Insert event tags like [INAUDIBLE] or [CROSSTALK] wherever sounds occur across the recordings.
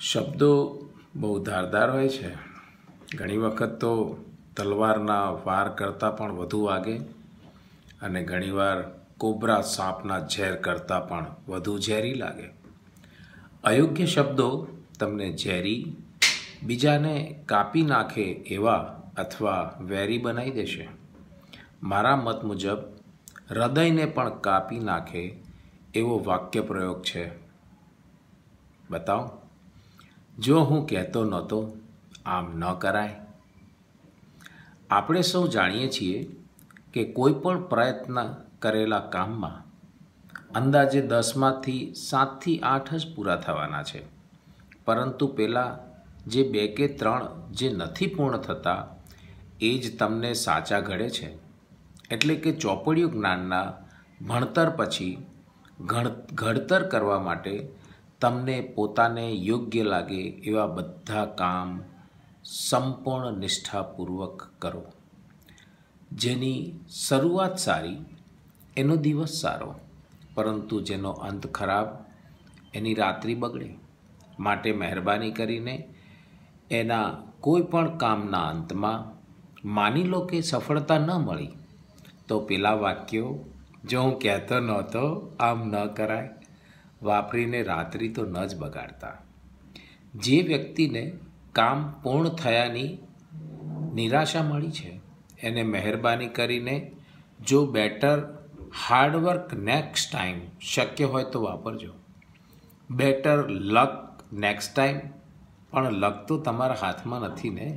શબ્દો બહુ ધારદાર હોય છે. ઘણી વખત તો તલવારના વાર કરતાં પણ વધુ વાગે અને ઘણીવાર કોબરા સાપના ઝેર કરતાં પણ વધુ ઝેરી લાગે. અયોગ્ય શબ્દો તમને ઝેરી, બીજાને કાપી નાખે એવા અથવા વેરી બનાવી દેશે. મારા મત મુજબ, હૃદયને પણ કાપી નાખે એવો વાક્ય પ્રયોગ છે. બતાવો. જો હું કહેતો નહોતો, આમ ન કરાય. આપણે સૌ જાણીએ છીએ કે કોઈ પણ પ્રયત્ન કરેલા કામમાં અંદાજે દસમાંથી સાતથી આઠ જ પૂરા થવાના છે. પરંતુ પહેલાં જે બે કે ત્રણ જે નથી પૂર્ણ થતા, એ જ તમને સાચા ઘડે છે. એટલે કે ચોપડિયું જ્ઞાનના ભણતર પછી ઘડતર કરવા માટે તમને પોતાને યોગ્ય લાગે એવા બધા કામ સંપૂર્ણ નિષ્ઠાપૂર્વક કરો. જેની શરૂઆત સારી, એનો દિવસ સારો, પરંતુ જેનો અંત ખરાબ, એની રાત્રિ બગડે. માટે મહેરબાની કરીને એના કોઈ પણ કામના અંતમાં માની લો કે સફળતા ન મળી, તો પેલા વાક્યો જો હું કહેતો નહોતો, આમ ન કરાય. વાપરીને રાત્રિ તો ન જ બગાડતા. જે વ્યક્તિને કામ પૂર્ણ થયાની નિરાશા મળી છે, એને મહેરબાની કરીને જો બેટર હાર્ડવર્ક નેક્સ્ટ ટાઈમ શક્ય હોય તો વાપરજો. બેટર લક નેક્સ્ટ ટાઈમ, પણ લક તો તમારા હાથમાં નથી ને?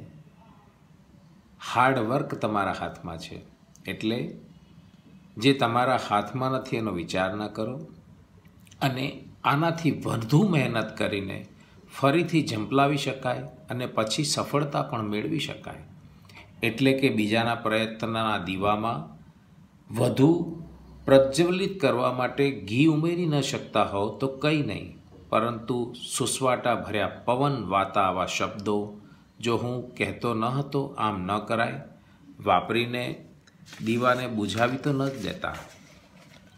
હાર્ડવર્ક તમારા હાથમાં છે, એટલે જે તમારા હાથમાં નથી એનો વિચાર ન કરો. અને આનાથી વધુ મહેનત કરીને ફરીથી ઝંપલાવી શકાય અને પછી સફળતા પણ મેળવી શકાય. એટલે કે બીજાના પ્રયત્નના દીવામાં વધુ પ્રજ્વલિત કરવા માટે ઘી ઉમેરી ન શકતા હોવ તો કંઈ નહીં. પરંતુ સુસવાટા ભર્યા પવન વાતા આવા શબ્દો જો હું કહેતો ન હતો આમ ન કરાય. વાપરીને દીવાને બુઝાવી તો ન દેતા.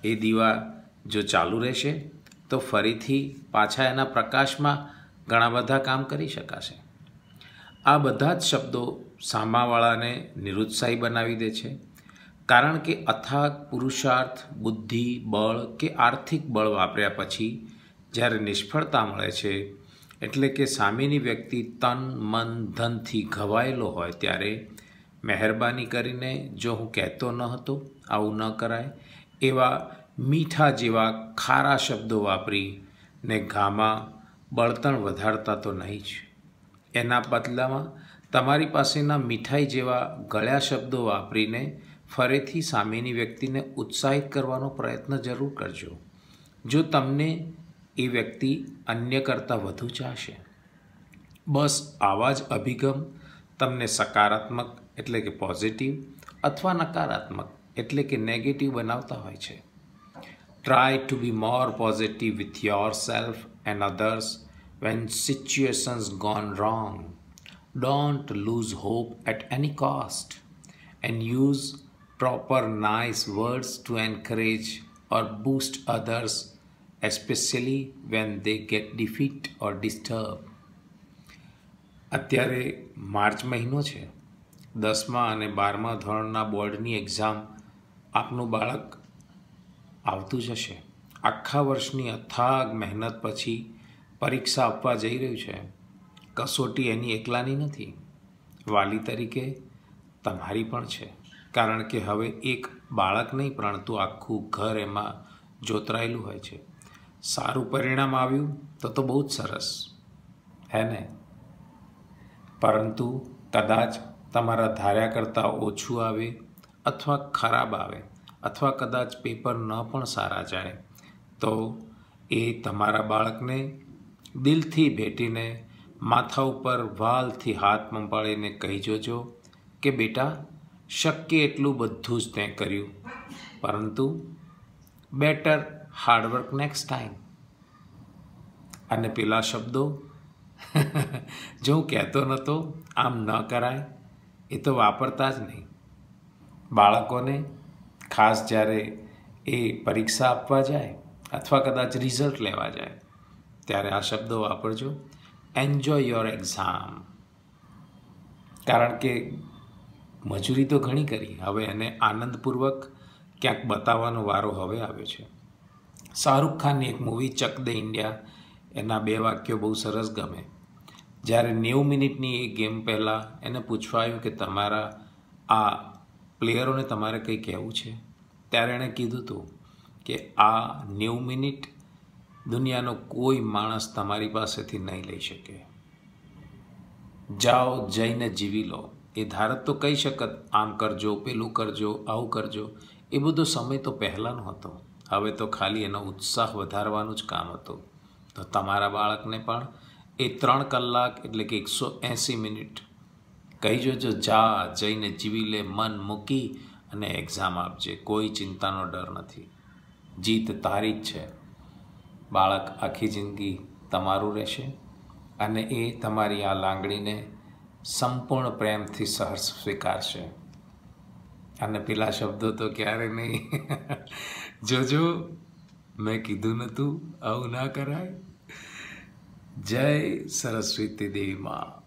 એ દીવા જો ચાલુ રહેશે તો ફરીથી પાછા એના પ્રકાશમાં ઘણા બધા કામ કરી શકાશે. આ બધા જ શબ્દો સામાવાળાને નિરુત્સાહી બનાવી દે છે. કારણ કે અથાગ, પુરુષાર્થ, બુદ્ધિ, બળ કે આર્થિક બળ વાપર્યા પછી જ્યારે નિષ્ફળતા મળે છે, એટલે કે સામેની વ્યક્તિ તન, મન, ધનથી ઘવાયેલો હોય ત્યારે મહેરબાની કરીને જો હું કહેતો ન હતો, આવું ન કરાય, એવા મીઠા જેવા ખારા શબ્દો વાપરી ને ઘામાં બળતણ વધારતા તો નહીં જ. એના બદલામાં તમારી પાસેના મીઠાઈ જેવા ગળ્યા શબ્દો વાપરીને ફરીથી સામેની વ્યક્તિને ઉત્સાહિત કરવાનો પ્રયત્ન જરૂર કરજો. જો તમને એ વ્યક્તિ અન્ય કરતાં વધુ ચાહશે. બસ આવા જ અભિગમ તમને સકારાત્મક એટલે કે પોઝિટિવ અથવા નકારાત્મક એટલે કે નેગેટિવ બનાવતા હોય છે. Try to be more positive with your self and others when situations gone wrong don't lose hope at any cost and use proper nice words to encourage or boost others, especially when they get defeat or disturbed. અત્યારે March મહિનો છે દસમા અને બારમા ધોરણના બોર્ડની exam આપનું બાળક આવતું જ હશે આખા વર્ષની અથાગ મહેનત પછી પરીક્ષા આપવા જઈ રહ્યું છે. કસોટી એની એકલાની નથી. વાલી તરીકે તમારી પણ છે. કારણ કે હવે એક બાળક નહીં, પરંતુ આખું ઘર એમાં જોતરાયેલું હોય છે. સારું પરિણામ આવ્યું તો તો બહુ જ સરસ. હે ને? પરંતુ કદાચ તમારા ધાર્યા કરતાં ઓછું આવે અથવા ખરાબ આવે. અથવા કદાચ પેપર ન પણ સારા જાય, તો એ તમારા બાળકને દિલથી ભેટીને, માથા ઉપર વાલથી હાથ મંપાળીને કહી જોજો કે, બેટા, શક્ય એટલું બધું જ તે કર્યું. પરંતુ બેટર હાર્ડવર્ક નેક્સ્ટ ટાઈમ અને પેલા શબ્દો, [LAUGHS] જો હું કહેતો નહોતો આમ ન કરાય, એ તો વાપરતા જ નહીં. બાળકોને ખાસ જ્યારે એ પરીક્ષા આપવા જાય અથવા કદાચ રિઝલ્ટ લેવા જાય, ત્યારે આ શબ્દો વાપરજો. એન્જોય યોર એક્ઝામ કારણ કે મજૂરી તો ઘણી કરી, હવે એને આનંદપૂર્વક ક્યાંક બતાવવાનો વારો હવે આવ્યો છે. શાહરૂખ ખાનની એક મૂવી ચક દે ઇન્ડિયા, એના બે વાક્યો બહુ સરસ ગમે. જ્યારે નેવું મિનિટની એ ગેમ પહેલાં એને પૂછવા આવ્યું કે તમારા આ પ્લેયરોને તમારે કંઈ કહેવું છે? ત્યારે એણે કીધું હતું કે આ નેવું મિનિટ દુનિયાનો કોઈ માણસ તમારી પાસેથી નહીં લઈ શકે. જાઓ, જઈને જીવી લો. એ ધારત તો કહી શકત, આમ કરજો, પેલું કરજો, આવું કરજો. એ બધો સમય તો પહેલાંનો હતો. હવે તો ખાલી એનો ઉત્સાહ વધારવાનું જ કામ હતું. તો તમારા બાળકને પણ એ ત્રણ કલાક એટલે કે એકસો એંસી મિનિટ કહી જોજો જા, જઈને જીવી લે, મન મૂકી અને એક્ઝામ આપજે. કોઈ ચિંતાનો ડર નથી. જીત તારી જ છે. બાળક આખી જિંદગી તમારું રહેશે અને એ તમારી આ લાંગણીને સંપૂર્ણ પ્રેમથી સહર્ષ સ્વીકારશે. અને પેલા શબ્દો તો ક્યારે નહીં. [LAUGHS] જોજો, મેં કીધું નહોતું આવું ના કરાય. જય સરસ્વતી દેવી માં.